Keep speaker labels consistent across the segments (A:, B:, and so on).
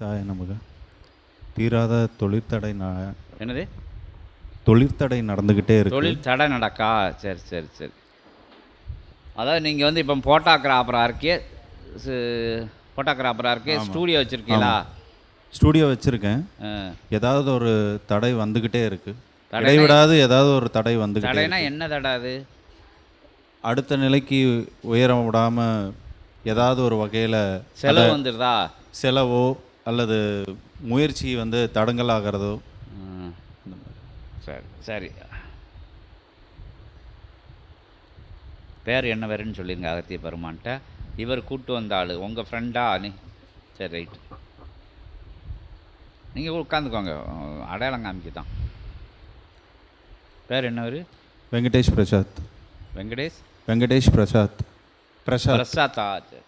A: சாய நமக. தீராத தொழிற்தடை
B: என்னது?
A: தொழிற்தடை நடந்துக்கிட்டே இருக்கு.
B: தொழில் தடை நடக்கா? சரி சரி சரி. அதாவது நீங்கள் வந்து இப்போ ஃபோட்டோகிராஃபராக இருக்கே ஃபோட்டோகிராஃபராக இருக்கே ஸ்டூடியோ வச்சுருக்கீங்களா?
A: ஸ்டூடியோ வச்சுருக்கேன். ஏதாவது ஒரு தடை வந்துக்கிட்டே இருக்கு.
B: தடைனா-
A: இடைவிடாது ஏதாவது ஒரு தடை வந்துக்கிட்டே
B: தடைனா. என்ன தடை அது?
A: அடுத்த நிலைக்கு உயர விடாமல் ஏதாவது ஒரு வகையில்
B: செலவு வந்துடுதா
A: செலவோ அல்லது முயற்சி வந்து தடங்கலாகிறதோ.
B: சரி சரி. பேர் என்ன வேறுன்னு சொல்லிருங்க அகத்திய பெருமான்ட்ட இவர் கூட்டு வந்த ஆள் உங்கள் ஃப்ரெண்டா நீ? சரி ரைட்டு நீங்கள் உட்காந்துக்கோங்க அடையாளம் காமிக்க தான் பேர் என்ன பேர்
A: வெங்கடேஷ் பிரசாத்.
B: வெங்கடேஷ்?
A: வெங்கடேஷ் பிரசாத். பிரசாத்.
B: பிரசாத்தா சரி.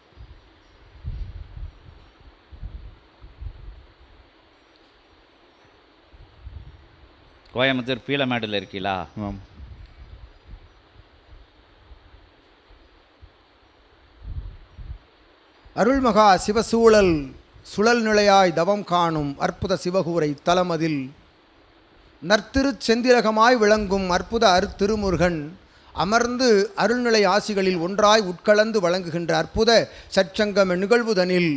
B: கோயம்புத்தூர் பீளமேடில் இருக்கீங்களா
A: ஆமாம்
C: அருள்மகா சிவசூழல் சுழல் நிலையாய் தவம் காணும் அற்புத சிவகூரை தலமதில் நற்திருச் செந்திரகமாய் விளங்கும் அற்புத அருத்திருமுருகன் அமர்ந்து அருள்நிலை ஆசிகளில் ஒன்றாய் உட்கலந்து வழங்குகின்ற அற்புத சற்சங்கம நிகழ்வுதனில்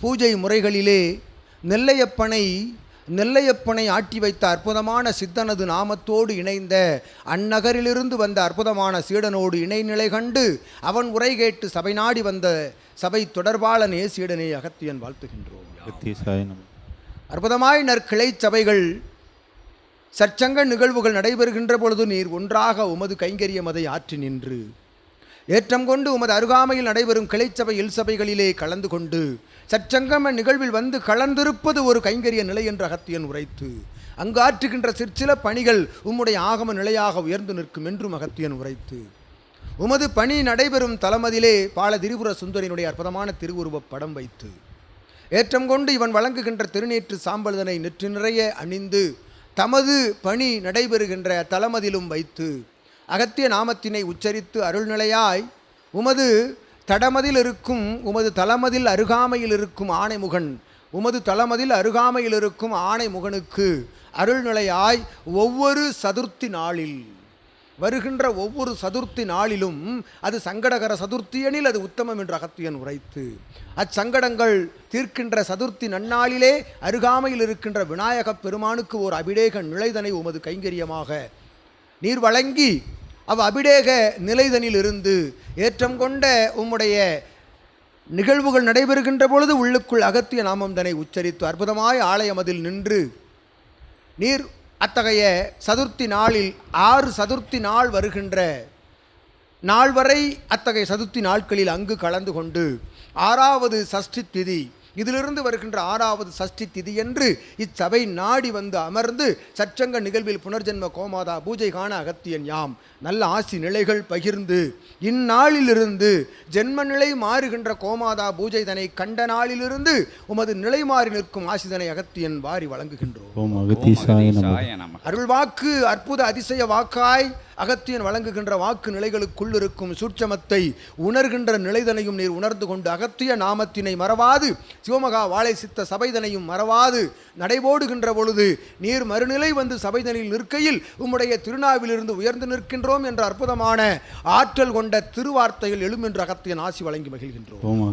C: பூஜை முறைகளிலே நெல்லையப்பனை நெல்லையப்பனை ஆட்டி வைத்த அற்புதமான சித்தனது நாமத்தோடு இணைந்த அந்நகரிலிருந்து வந்த அற்புதமான சீடனோடு இணைநிலை கண்டு அவன் உரை கேட்டு சபை நாடி வந்த சபை தொடர்பாளனே சீடனே அகத்தியன் வாழ்த்துகின்றோம். அற்புதமாய் நற்கிளை சபைகள் சற்சங்க நிகழ்வுகள் நடைபெறுகின்ற பொழுது நீர் ஒன்றாக உமது கைங்கரியம் அதை ஆற்றி நின்று ஏற்றம் கொண்டு உமது அருகாமையில் நடைபெறும் கிளைச்சபை இல் சபைகளிலே கலந்து கொண்டு சற்சங்கம நிகழ்வில் வந்து கலந்திருப்பது ஒரு கைங்கரிய நிலை என்று அகத்தியன் உரைத்து அங்கு ஆற்றுகின்ற சிற்சில பணிகள் உம்முடைய ஆகம நிலையாக உயர்ந்து நிற்கும் என்றும் அகத்தியன் உரைத்து உமது பணி நடைபெறும் தலமதிலே பால திரிபுர சுந்தரினுடைய அற்புதமான திருவுருவப் படம் வைத்து ஏற்றம் கொண்டு இவன் வழங்குகின்ற திருநீற்று சாம்பல்தனை நெற்று நிறைய அணிந்து தமது பணி நடைபெறுகின்ற தலமதிலும் வைத்து அகத்திய நாமத்தினை உச்சரித்து அருள்நிலையாய் உமது தடமதில் இருக்கும் உமது தலமதில் அருகாமையில் இருக்கும் ஆணைமுகன் உமது தலமதில் அருகாமையில் இருக்கும் ஆணைமுகனுக்கு அருள்நிலையாய் ஒவ்வொரு சதுர்த்தி நாளில். வருகின்ற ஒவ்வொரு சதுர்த்தி நாளிலும் அது சங்கடகர சதுர்த்தியனில் அது உத்தமம் என்று அகத்தியன் உரைத்து. அச்சங்கடங்கள் தீர்க்கின்ற சதுர்த்தி நன்னாளிலே அருகாமையில் இருக்கின்ற விநாயகப் பெருமானுக்கு ஒரு அபிடேக நிலைதனை உமது கைங்கரியமாக நீர் வழங்கி அவ் அபிடேக நிலைதனில் இருந்து ஏற்றம் கொண்ட உம்முடைய நிகழ்வுகள் நடைபெறுகின்ற பொழுது உள்ளுக்குள் அகத்திய நாமம் தன்னை உச்சரித்து அற்புதமாய் ஆலயமதில் நின்று நீர் அத்தகைய சதுர்த்தி நாளில் ஆறு சதுர்த்தி நாள் வருகின்ற நாள் வரை அத்தகைய சதுர்த்தி நாட்களில் அங்கு கலந்து கொண்டு ஆறாவது சஷ்டி திதி இதிலிருந்து வருகின்ற ஆறாவது சஷ்டி திதி என்று இச்சபை நாடி வந்து அமர்ந்து சச்சங்க நிகழ்வில் புனர்ஜென்ம கோமாதா பூஜை காண அகத்தியன் யாம். நல்ல ஆசி நிலைகள் பகிர்ந்து இந்நாளிலிருந்து ஜென்ம நிலை மாறுகின்ற கோமாதா பூஜை தனை கண்ட நாளிலிருந்து உமது நிலை மாறி நிற்கும் ஆசிதனை அகத்தியன் வாரி வழங்குகின்றோம்.
A: நமக.
C: அருள்வாக்கு அற்புத அதிசய வாக்காய் அகத்தியன் வழங்குகின்ற வாக்கு நிலைகளுக்குள் இருக்கும் சூட்சமத்தை உணர்கின்ற நிலைதனையும் நீர் உணர்ந்து கொண்டு அகத்திய நாமத்தினை மறவாது. சிவமகா வாழை சித்த சபைதனையும் மறவாது. நடைபோடுகின்ற பொழுது நீர் மறுநிலை வந்து சபைதனில் நிற்கையில் உம்முடைய திருநாவிலிருந்து உயர்ந்து நிற்கின்றோம் என்ற அற்புதமான ஆற்றல் கொண்ட திருவார்த்தைகள் எழும் என்று அகத்தியன் ஆசி வழங்கி மகிழ்கின்றோம்.
A: ஓம்